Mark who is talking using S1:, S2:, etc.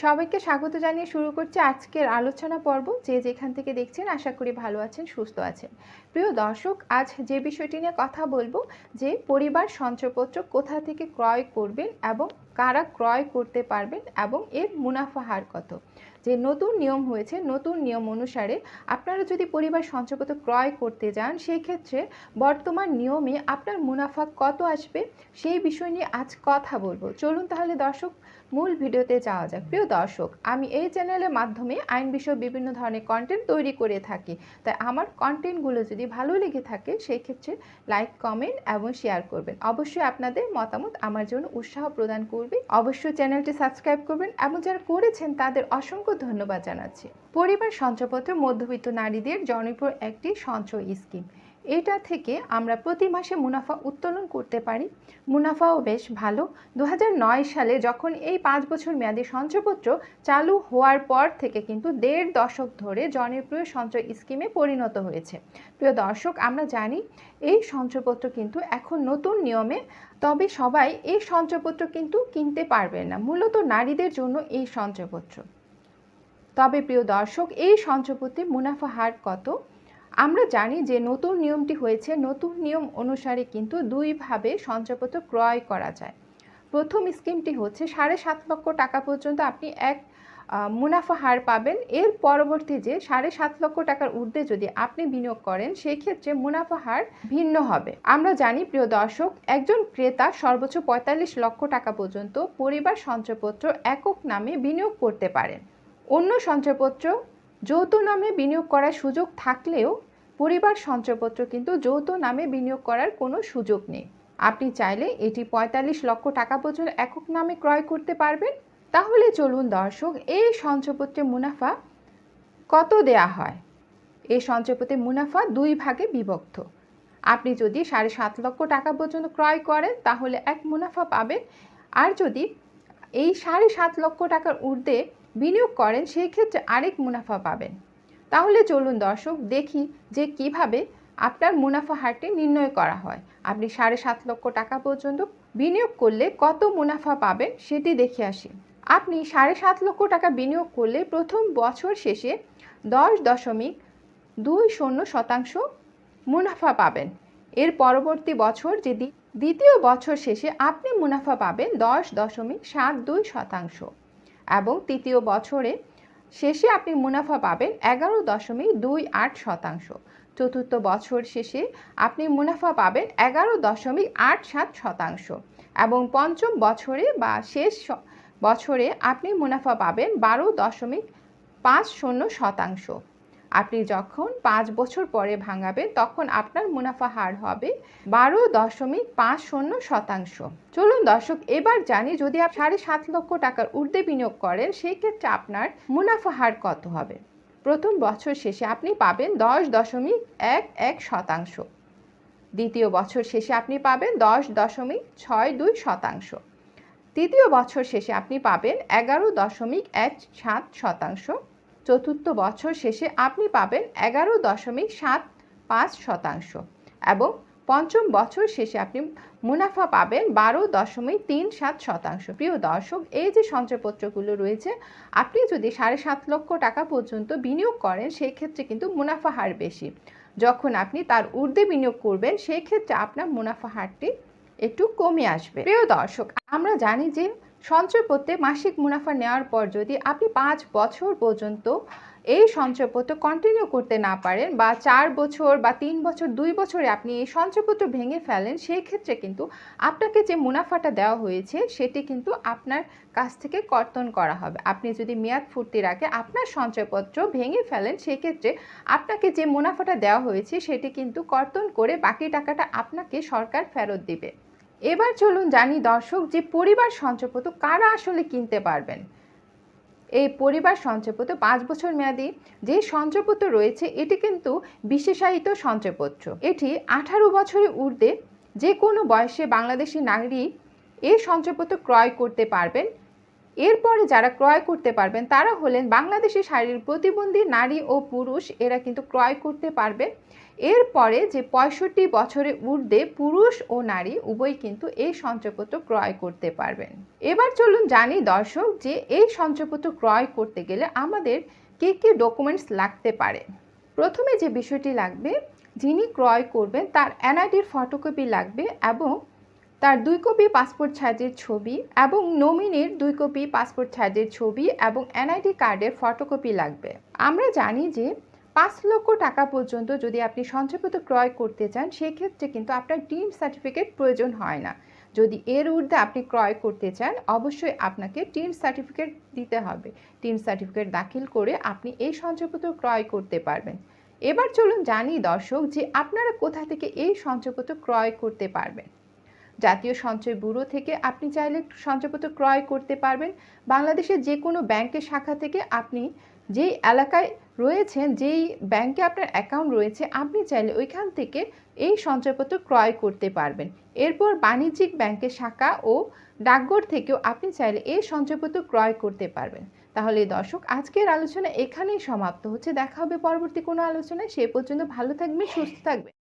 S1: সবাইকে স্বাগত জানিয়ে শুরু করছে আজকের আলোচনা পর্ব। যে যেখান থেকে দেখছেন, আশা করি ভালো আছেন, সুস্থ আছেন। প্রিয় দর্শক, আজ যে বিষয়টি নিয়ে কথা বলব, যে পরিবার সঞ্চয়পত্র কোথা থেকে ক্রয় করবেন এবং কারা ক্রয় করতে পারবেন এবং এর মুনাফা হার কত? যে নতুন নিয়ম হয়েছে, নতুন নিয়ম অনুসারে আপনারা যদি পরিবার সঞ্চয়পত্র ক্রয় করতে যান সেই ক্ষেত্রে বর্তমান নিয়মে আপনার মুনাফা কত আসবে সেই বিষয় নিয়ে আজ কথা বলব। চলুন তাহলে দর্শক, মূল ভিডিওতে যাওয়া যাক। প্রিয় দর্শক, আমি এই চ্যানেলের মাধ্যমে আইন বিষয় বিভিন্ন ধরনের কন্টেন্ট তৈরি করে থাকি। তাই আমার কন্টেন্টগুলো যদি ভালো লেগে থাকে সেই ক্ষেত্রে লাইক কমেন্ট এবং শেয়ার করবেন। অবশ্যই আপনাদের মতামত আমার জন্য উৎসাহ প্রদান করবে অবশ্যই চ্যানেলটি সাবস্ক্রাইব করবেন এবং যারা করেছেন তাদের অসংখ্য ধন্যবাদ জানাচ্ছি। পরিবার সঞ্চয়পত্র মধ্যবিত্ত নারীদের জনপ্রিয় একটি সঞ্চয় স্কিম। এটা থেকে আমরা প্রতি মাসে মুনাফা উত্তোলন করতে পারি। মুনাফাও বেশ ভালো। দু হাজার নয় সালে যখন এই পাঁচ বছর মেয়াদী সঞ্চয়পত্র চালু হওয়ার পর থেকে কিন্তু দেড় দশক ধরে জনপ্রিয় সঞ্চয় স্কিমে পরিণত হয়েছে। প্রিয় দর্শক, আমরা জানি এই সঞ্চয়পত্র কিন্তু এখন নতুন নিয়মে, তবে সবাই এই সঞ্চয়পত্র কিন্তু কিনতে পারবে না। মূলত নারীদের জন্য এই সঞ্চয়পত্র। তবে প্রিয় দর্শক, এই সঞ্চয়পত্রে মুনাফা হার কত? আমরা জানি যে নতুন নিয়মটি হয়েছে, নতুন নিয়ম অনুসারে কিন্তু দুইভাবে সঞ্চয়পত্র ক্রয় করা যায়। প্রথম স্কিমটি হচ্ছে সাড়ে সাত লক্ষ টাকা পর্যন্ত আপনি এক মুনাফা হার পাবেন। এর পরবর্তী যে সাড়ে সাত লক্ষ টাকার ঊর্ধ্বে যদি আপনি বিনিয়োগ করেন সেই ক্ষেত্রে মুনাফা হার ভিন্ন হবে। আমরা জানি, প্রিয় দর্শক, একজন ক্রেতা সর্বোচ্চ পঁয়তাল্লিশ লক্ষ টাকা পর্যন্ত পরিবার সঞ্চয়পত্র একক নামে বিনিয়োগ করতে পারেন। অন্য সঞ্চয়পত্র যৌথ নামে বিনিয়োগ করার সুযোগ থাকলেও পরিবার সঞ্চয়পত্র কিন্তু যৌথ নামে বিনিয়োগ করার কোনো সুযোগ নেই। আপনি চাইলে এটি পঁয়তাল্লিশ লক্ষ টাকা পর্যন্ত একক নামে ক্রয় করতে পারবেন। তাহলে চলুন দর্শক, এই সঞ্চয়পত্রে মুনাফা কত দেয়া হয়? এই সঞ্চয়পত্রে মুনাফা দুই ভাগে বিভক্ত। আপনি যদি সাড়ে সাত লক্ষ টাকা পর্যন্ত ক্রয় করেন, তাহলে এক মুনাফা পাবেন। আর যদি এই সাড়ে সাত লক্ষ টাকার ঊর্ধ্বে বিনিয়োগ করেন, সেই ক্ষেত্রে আরেক মুনাফা পাবেন। তাহলে চলুন দর্শক, দেখি যে কীভাবে আপনার মুনাফা হারটি নির্ণয় করা হয়। আপনি সাড়ে সাত লক্ষ টাকা পর্যন্ত বিনিয়োগ করলে কত মুনাফা পাবেন সেটি দেখে আসি। আপনি সাড়ে সাত লক্ষ টাকা বিনিয়োগ করলে প্রথম বছর শেষে দশ দশমিক দুই শূন্য শতাংশ মুনাফা পাবেন। এর পরবর্তী বছর যদি দ্বিতীয় বছর শেষে আপনি মুনাফা পাবেন দশ দশমিক সাত দুই শতাংশ। এবং তৃতীয় বছরে শেষে আপনি মুনাফা পাবেন এগারো দশমিক দুই আট শতাংশ। চতুর্থ বছর শেষে আপনি মুনাফা পাবেন এগারো দশমিক আট সাত শতাংশ। এবং পঞ্চম বছরে বা শেষ বছরে আপনি মুনাফা পাবেন বারো দশমিক পাঁচ শূন্য শতাংশ। আপনি যখন পাঁচ বছর পরে ভাঙাবেন, তখন আপনার মুনাফা হার হবে বারো দশমিক পাঁচ শূন্য শতাংশ। চলুন দর্শক, এবার জানি যদি আপনি সাড়ে সাত লক্ষ টাকার ঊর্ধ্বে বিনিয়োগ করেন সেই ক্ষেত্রে আপনার মুনাফা হার কত হবে? প্রথম বছর শেষে আপনি পাবেন দশ দশমিক এক এক শতাংশ। দ্বিতীয় বছর শেষে আপনি পাবেন দশ দশমিক ছয় দুই শতাংশ। তৃতীয় বছর শেষে আপনি পাবেন এগারো দশমিক এক সাত শতাংশ। চতুর্থ বছর শেষে আপনি পাবেন এগারো দশমিক সাত পাঁচ শতাংশ এবং পঞ্চম বছর শেষে আপনি মুনাফা পাবেন বারো দশমিক তিন সাত শতাংশ। প্রিয় দর্শক, এই যে সঞ্চয়পত্রগুলো রয়েছে, আপনি যদি সাড়ে সাত লক্ষ টাকা পর্যন্ত বিনিয়োগ করেন সেই ক্ষেত্রে কিন্তু মুনাফা হার বেশি। যখন আপনি তার ঊর্ধ্বে বিনিয়োগ করবেন সেই ক্ষেত্রে আপনার মুনাফা হারটি একটু কমে আসবে। প্রিয় দর্শক, আমরা জানি যে সঞ্চয়পত্রে মাসিক মুনাফা নেওয়ার পর যদি আপনি পাঁচ বছর পর্যন্ত এই সঞ্চয়পত্র কন্টিনিউ করতে না পারেন বা চার বছর বা তিন বছর, দুই বছরে আপনি এই সঞ্চয়পত্র ভেঙে ফেলেন, সেই ক্ষেত্রে কিন্তু আপনাকে যে মুনাফাটা দেওয়া হয়েছে, সেটি কিন্তু আপনার কাছ থেকে কর্তন করা হবে। আপনি যদি মেয়াদ ফুর্তির আগে আপনার সঞ্চয়পত্র ভেঙে ফেলেন সেক্ষেত্রে আপনাকে যে মুনাফাটা দেওয়া হয়েছে, সেটি কিন্তু কর্তন করে বাকি টাকাটা আপনাকে সরকার ফেরত দিবে। এবার চলুন জানি দর্শক যে পরিবার সঞ্চয়পত্র কারা আসলে কিনতে পারবেন। এই পরিবার সঞ্চয়পত্র পাঁচ বছর মেয়াদি যে সঞ্চয়পত্র রয়েছে, এটি কিন্তু বিশেষায়িত সঞ্চয়পত্র। এটি আঠারো বছরের ঊর্ধ্বে যে কোনো বয়সে বাংলাদেশি নাগরিক এই সঞ্চয়পত্র ক্রয় করতে পারবেন। এরপরে যারা ক্রয় করতে পারবেন, তারা হলেন বাংলাদেশি শারীরিক প্রতিবন্ধী নারী ও পুরুষ। এরা কিন্তু ক্রয় করতে পারবে। এরপরে যে পঁয়ষট্টি বছরে ঊর্ধ্বে পুরুষ ও নারী, উভয় কিন্তু এই সঞ্চয়পত্র ক্রয় করতে পারবেন। এবার চলুন জানি দর্শক যে এই সঞ্চয়পত্র ক্রয় করতে গেলে আমাদের কী কী ডকুমেন্টস লাগতে পারে। প্রথমে যে বিষয়টি লাগবে, যিনি ক্রয় করবেন তার এনআইডির ফটোকপি লাগবে এবং তার দুই কপি পাসপোর্ট সাইজের ছবি এবং নমিনির দুই কপি পাসপোর্ট সাইজের ছবি এবং এনআইডি কার্ডের ফটোকপি লাগবে। আমরা জানি যে পাঁচ লক্ষ টাকা পর্যন্ত যদি আপনি সঞ্চয়পত্র ক্রয় করতে চান, সেক্ষেত্রে কিন্তু আপনার টিম সার্টিফিকেট প্রয়োজন হয় না। যদি এর ঊর্ধ্বে আপনি ক্রয় করতে চান, অবশ্যই আপনাকে টিম সার্টিফিকেট দিতে হবে। টিম সার্টিফিকেট দাখিল করে আপনি এই সঞ্চয়পত্র ক্রয় করতে পারবেন। এবার চলুন জানি দর্শক, যে আপনারা কোথা থেকে এই সঞ্চয়পত্র ক্রয় করতে পারবেন। জাতীয় সঞ্চয় ব্যুরো থেকে আপনি চাইলে সঞ্চয়পত্র ক্রয় করতে পারবেন। বাংলাদেশের যে কোনো ব্যাংকের শাখা থেকে আপনি যেই এলাকায় রয়েছেন, যেই ব্যাংকে আপনার অ্যাকাউন্ট রয়েছে, আপনি চাইলে ওইখান থেকে এই সঞ্চয়পত্র ক্রয় করতে পারবেন। এরপর বাণিজ্যিক ব্যাংকের শাখা ও ডাকঘর থেকেও আপনি চাইলে এই সঞ্চয়পত্র ক্রয় করতে পারবেন। তাহলে দর্শক, আজকের আলোচনা এখানেই সমাপ্ত হচ্ছে। দেখা হবে পরবর্তী কোনো আলোচনায়। সে পর্যন্ত ভালো থাকবেন, সুস্থ থাকবেন।